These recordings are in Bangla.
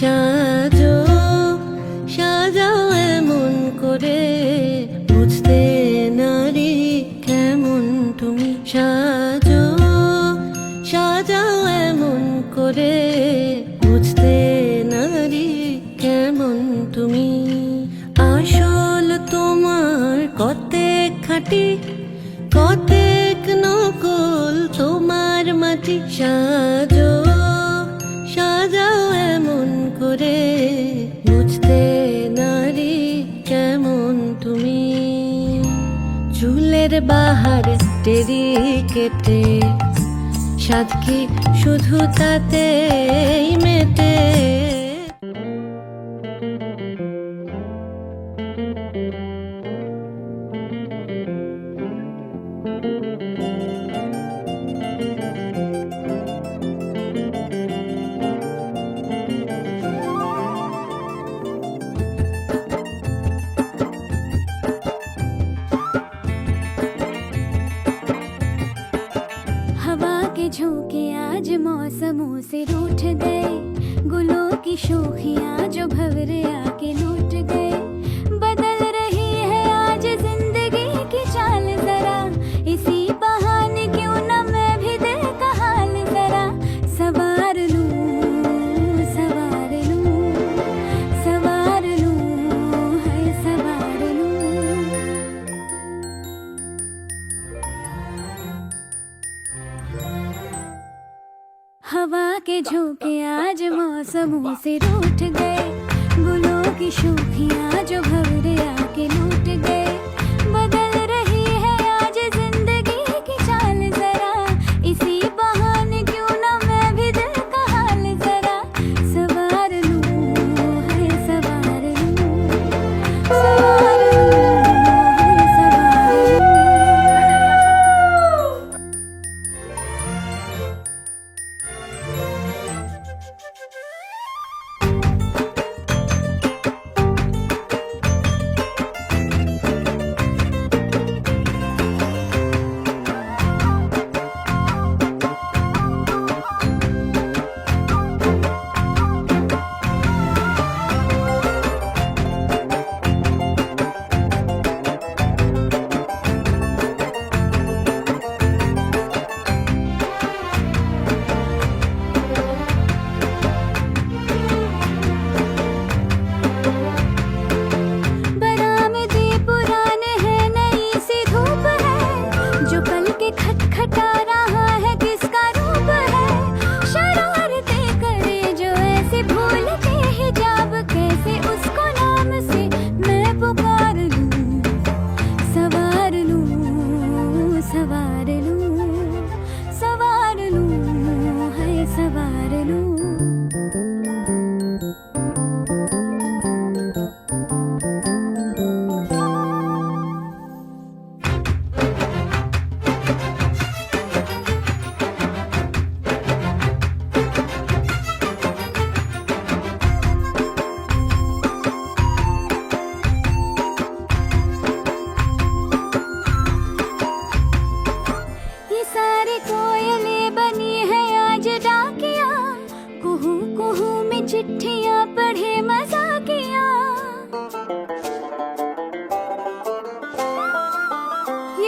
সাজো সাজাও এমন করে। বুঝতে কেমন তুমি? সাজো সাজাও এমন করে। বুঝতে কেমন তুমি? আসল তোমার কতেক নকল তোমার মাটি। সাজো করে বুঝতে নারী কেমন তুমি? চুলের বাহার টেরি কেটে সাদকি শুধু তাতেই মেটে? के झोंके आज मौसमों से रूठ गए। गुलों की शूखियाँ जो भवरे आके लूट गए।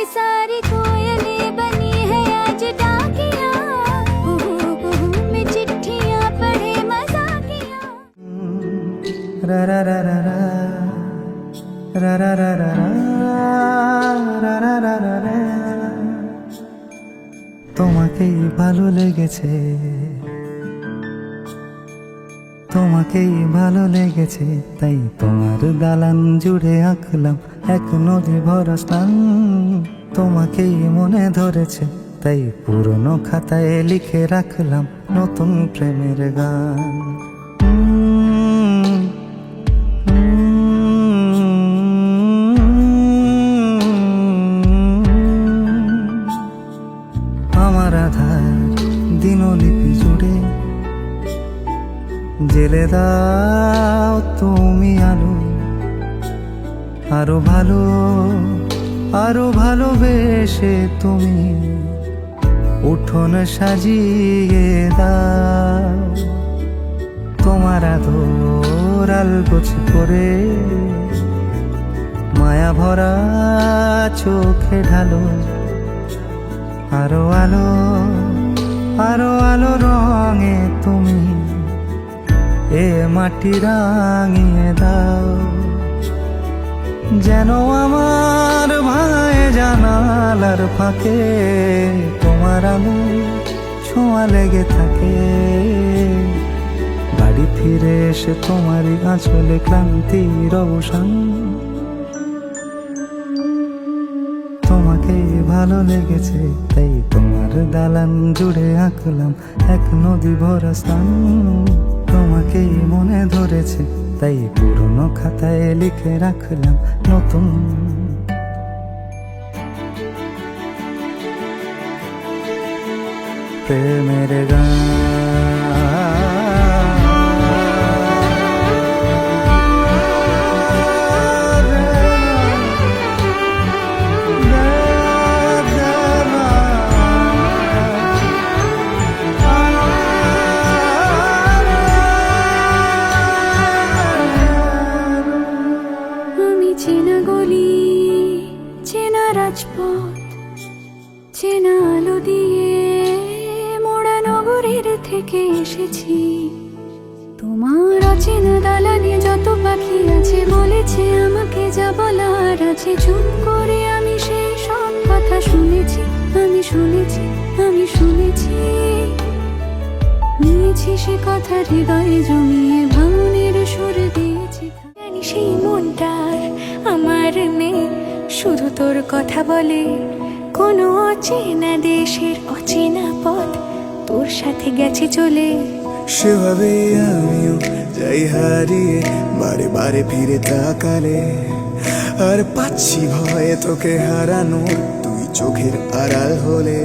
ये सारी कोयले बनी है आज डाकिया कुहू कुहू में चिट्ठियां पढ़े मजाकिया ra ra ra ra ra ra ra ra ra ra ra ra ra ra ra তোমাকেই ভালো লেগেছে তোমাকেই ভালো লেগেছে তাই তোমার দালান জুড়ে আঁকলাম এক নদী ভরা স্থান, তোমাকেই মনে ধরেছে। তাই পুরনো খাতায় লিখে রাখলাম নতুন প্রেমের গান। আমার আধার দিনলিপি জুড়ে। জেলে দাও তুমি আলো। আরও ভালো, আরও ভালোবেসে তুমি। উঠোন সাজিয়ে দাও। তোমার আদর আলগোছ করে মায়া ভরা চোখে ঢালো। আরও আলো আরও আলো রঙে তুমি এ মাটি রাঙিয়ে দাও। যেন আমার ভাই জানালার ফাঁকে তোমার আলো ছোঁয়া লেগে থাকে। বাড়ি ফিরে এসে তোমারই আঁচলে ক্লান্তির অবসান। তোমাকে ভালো লেগেছে, তাই তোমার দালান জুড়ে আঁকলাম এক নদী ভরা স্থান। তোমাকেই মনে ধরেছে তাই পুরনো খাতায় লিখে রাখলাম নতুন। প্রেমের আমি চেনা আলো দিয়ে মোড়া নগরের থেকে এসেছি। তোমার অচেনা দালানে যত পাখি আছে, বলেছে আমাকে যা বলার আছে। চুপ করে আমি সেই সব কথা শুনেছি, আমি শুনেছি আমি শুনেছি। নিয়েছি সে কথা হৃদয়ে জমিয়ে, ভাঙনের সুর দিয়েছি। সেই মনটার আমার নেই শুধু তোর কথা বলে। কোনো অচেনা দেশের অচেনা পথ তোর সাথে গেছে চলে। সেভাবে আমিও যাই হারিয়ে, বারে বারে ফিরে তাকালে। আর পাচ্ছি ভয়ে তোকে হারানোর, তুই চোখের আড়াল হলে।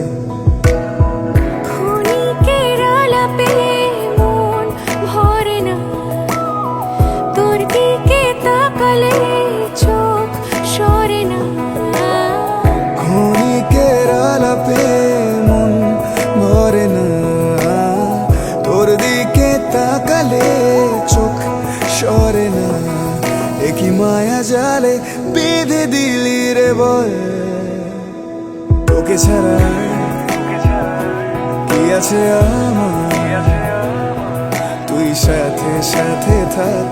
সরে না। একই মায়া জালে বেঁধে দিলি রে বল। তোকে ছাড়া কি আছে আমার? তুই সাথে সাথে থাক,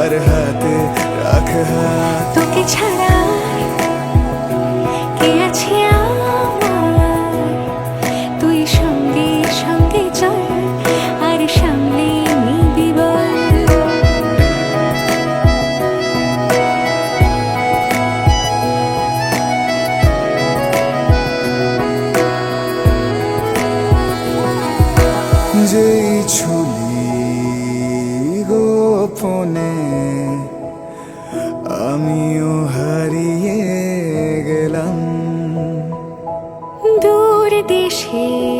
আর হাতে রাখ হাত। যেই ছুলি গোপনে আমিও হারিয়ে গেলাম। দূর দেশের